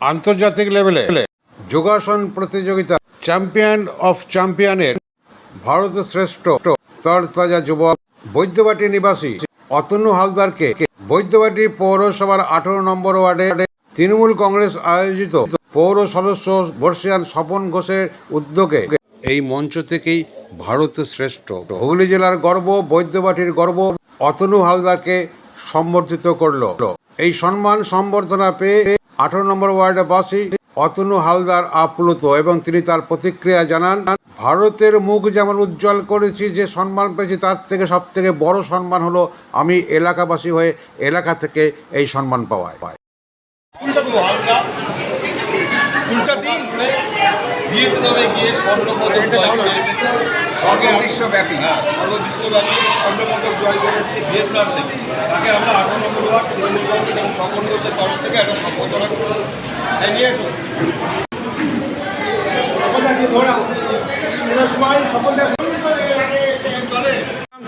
আন্তর্জাতিক লেভেলে যোগাসন প্রতিযোগিতা চ্যাম্পিয়ন অফ চ্যাম্পিয়নের ভারতের শ্রেষ্ঠ তরতাজা যুবক বৈদ্যবাটি নিবাসী অতনু হালদারকে বৈদ্যবাটি পৌরসভার আঠারো নম্বর ওয়ার্ডে তৃণমূল কংগ্রেস আয়োজিত পৌর সদস্য বর্ষিয়ান স্বপন ঘোষের উদ্যোগে এই মঞ্চ থেকেই ভারতের শ্রেষ্ঠ। হুগলি জেলার গর্ব, বৈদ্যবাটির গর্ব অতনু হালদারকে সম্বর্ধিত করল। এই সম্মান, সম্বর্ধনা পেয়ে আঠারো নম্বর ওয়ার্ডে বাসি অতনু হালদার আপ্লুত এবং তিনি তার প্রতিক্রিয়া জানান, ভারতের মুখ যেমন উজ্জ্বল করেছি যে সম্মান পেয়েছি, তার থেকে সব থেকে বড় সম্মান হলো আমি এলাকাবাসী হয়ে এলাকা থেকে এই সম্মান পাওয়ায়। পাই ভিয়েতনামে গিয়ে স্বর্ণপদক জয় করে এসেছে। সর্ববিশ্বব্যাপী হ্যাঁ সর্ববিশ্বব্যাপী স্বর্ণপদক জয় করে এসেছে ভিয়েতনাম থেকে। তাকে আমরা আঠারো নম্বর ওয়ার্ড তৃণমূল কংগ্রেস এবং স্বপন ঘোষের তরফ থেকে একটা সম্বোধনা তাই নিয়ে এসো।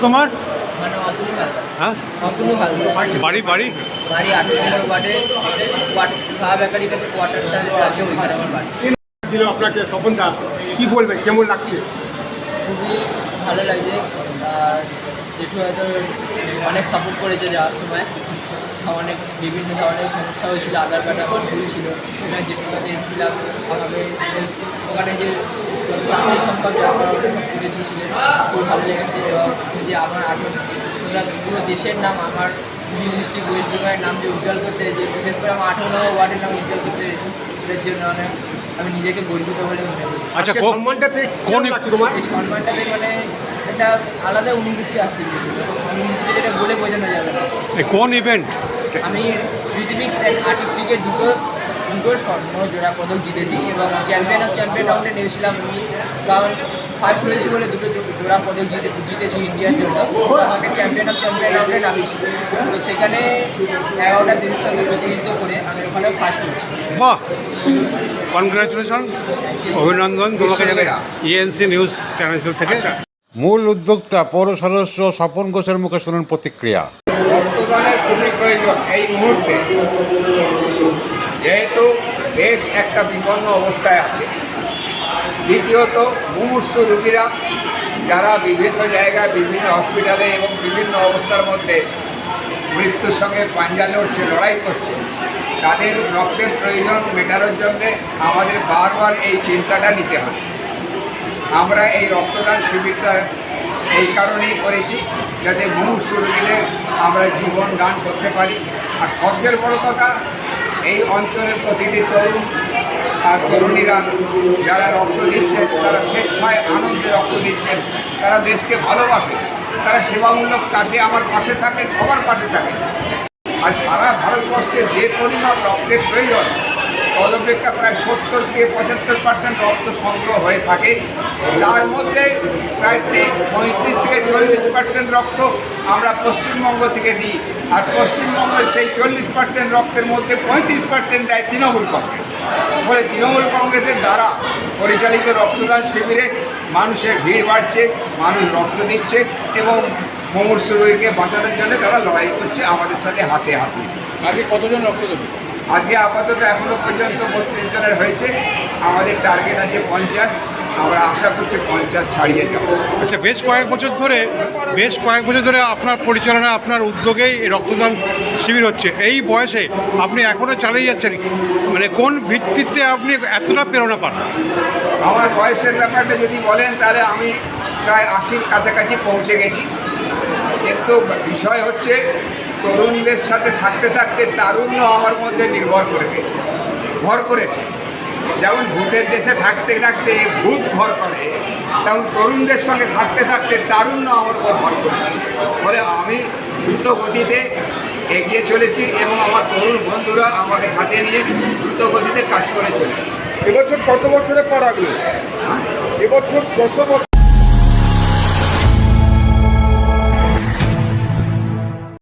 তোমার? মানে হ্যাঁ? বাড়ি বাড়ি? বাড়ি আট নম্বর ওয়ার্ডে কোয়ার্ট শাহ থেকে কোয়ার্টারটা আছে ওইখানে আমার বাড়ি। দিল আপনাকে স্বপন দাস, কি বলবেন? কেমন লাগছে? খুবই ভালো লাগছে। আর হয়তো অনেক সাপোর্ট করেছে যাওয়ার সময়। অনেক বিভিন্ন ধরনের সমস্যা হয়েছিল, আধার কার্ড আমার ভুল ছিল। সেখানে জেঠুর কাছে এসেছিলাম। আমাকে ওখানে যে যত তাড়াতাড়ি সম্ভব করা ওটা সব করে দিয়েছিলেন খুব ভালো লেগেছে এবং যে আমার আঠেরো পুরো দেশের নাম আমার ডিস্ট্রিক্ট ওয়েস্ট বেঙ্গলের নাম যে উজ্জ্বল করতে পেরেছি। বিশেষ করে আমার আঠেরো ওয়ার্ডের নাম উজ্জ্বল করতে পেরেছি। এটার জন্য অনেক আমি নিজেকে গর্বিত বলে মনে করি। আচ্ছা সম্মানটা পেয়ে কোন তোমার? এই সম্মানটা পেয়ে মানে একটা আলাদা অনুভূতি আসছে অনুভূতিটা যেটা বলে বোঝানো যাবে না। কোন ইভেন্ট আমি রিথমিক্স অ্যান্ড আর্টিস্টিকের দুটো দুটো স্বর্ণ জোড়া পদক জিতেছি এবং চ্যাম্পিয়ন অফ চ্যাম্পিয়ন রাউন্ডে নিয়েছিলাম আমি। কারণ ফার্স্ট হয়েছি বলে দুটো জোড়া পদক জিতে জিতেছি ইন্ডিয়ার জন্য। আমাকে চ্যাম্পিয়ন অফ চ্যাম্পিয়ন রাউন্ডে নামিয়েছিল তো সেখানে এগারোটা দেশের সঙ্গে প্রতিনিধিত্ব করে আমি ওখানে ফার্স্ট হয়েছি। কনগ্রাচুলেশন অভিনন্দন তোমাকে ইএনসি নিউজ চ্যানেল থেকে। মূল উদ্যোক্তা পৌর সদস্য স্বপন ঘোষের মুখে শুনুন প্রতিক্রিয়া। রক্তদানের খুবই প্রয়োজন এই মুহূর্তে। যেহেতু দেশ একটা বিপন্ন অবস্থায় আছে দ্বিতীয়ত, মুমূর্ষু রুগীরা যারা বিভিন্ন জায়গায়, বিভিন্ন হসপিটালে এবং বিভিন্ন অবস্থার মধ্যে মৃত্যুর সঙ্গে পাঞ্জা লড়ছে, লড়াই করছে, তাদের রক্তের প্রয়োজন মেটানোর জন্যে আমাদের বারবার এই চিন্তাটা নিতে হচ্ছে। আমরা এই রক্তদান শিবিরটা এই কারণেই করেছি যাতে মুমূর্ষু রোগীদের আমরা জীবন দান করতে পারি। আর সবচেয়ে বড় কথা, এই অঞ্চলের প্রতিটি তরুণ আর তরুণীরা যারা রক্ত দিচ্ছেন, তারা স্বেচ্ছায় আনন্দে রক্ত দিচ্ছেন। তারা দেশকে ভালোবাসে, তারা সেবামূলক কাছে আমার পাশে থাকে সবার পাশে থাকে আর সারা ভারতবর্ষে যে পরিমাণ রক্তের প্রয়োজন তদপেক্ষা প্রায় সত্তর থেকে পঁচাত্তর পার্সেন্ট রক্ত সংগ্রহ হয়ে থাকে। তার মধ্যে প্রায় পঁয়ত্রিশ থেকে চল্লিশ পার্সেন্ট রক্ত আমরা পশ্চিমবঙ্গ থেকে দিই। আর পশ্চিমবঙ্গের সেই চল্লিশ পার্সেন্ট রক্তের মধ্যে পঁয়ত্রিশ পার্সেন্ট দেয় তৃণমূল কংগ্রেস। ফলে তৃণমূল কংগ্রেসের দ্বারা পরিচালিত রক্তদান শিবিরে মানুষের ভিড় বাড়ছে, মানুষ রক্ত দিচ্ছে এবং মুমূর্ষ রোগীকে বাঁচানোর জন্য তারা লড়াই করছে আমাদের সাথে হাতে হাতে। আজকে কতজন রক্ত দেবে? আজকে আপাতত এখনও পর্যন্ত বত্রিশ জনের হয়েছে। আমাদের টার্গেট আছে পঞ্চাশ। আমরা আশা করছি পঞ্চাশ ছাড়িয়ে যাব। আচ্ছা বেশ কয়েক বছর ধরে বেশ কয়েক বছর ধরে আপনার পরিচালনা আপনার উদ্যোগেই রক্তদান শিবির হচ্ছে। এই বয়সে আপনি এখনও চালিয়ে যাচ্ছেন মানে কোন ভিত্তিতে আপনি এতটা প্রেরণা পান? আমার বয়সের ব্যাপারটা যদি বলেন তাহলে আমি প্রায় আশির কাছাকাছি পৌঁছে গেছি। কিন্তু বিষয় হচ্ছে তরুণদের সাথে থাকতে থাকতে তারুণ্য আমার মধ্যে নির্ভর করে গেছে। ভর করেছে। যেমন ভূতের দেশে থাকতে থাকতে ভূত ভর করে তেমন তরুণদের সঙ্গে থাকতে থাকতে তারুণ্য আমার উপর ভর করেছে ফলে আমি দ্রুত গতিতে এগিয়ে চলেছি এবং আমার তরুণ বন্ধুরা আমাকে সাথে নিয়ে দ্রুত গতিতে কাজ করে চলেছে। এবছর কত বছরে পা রাখল এবছর কত বছর?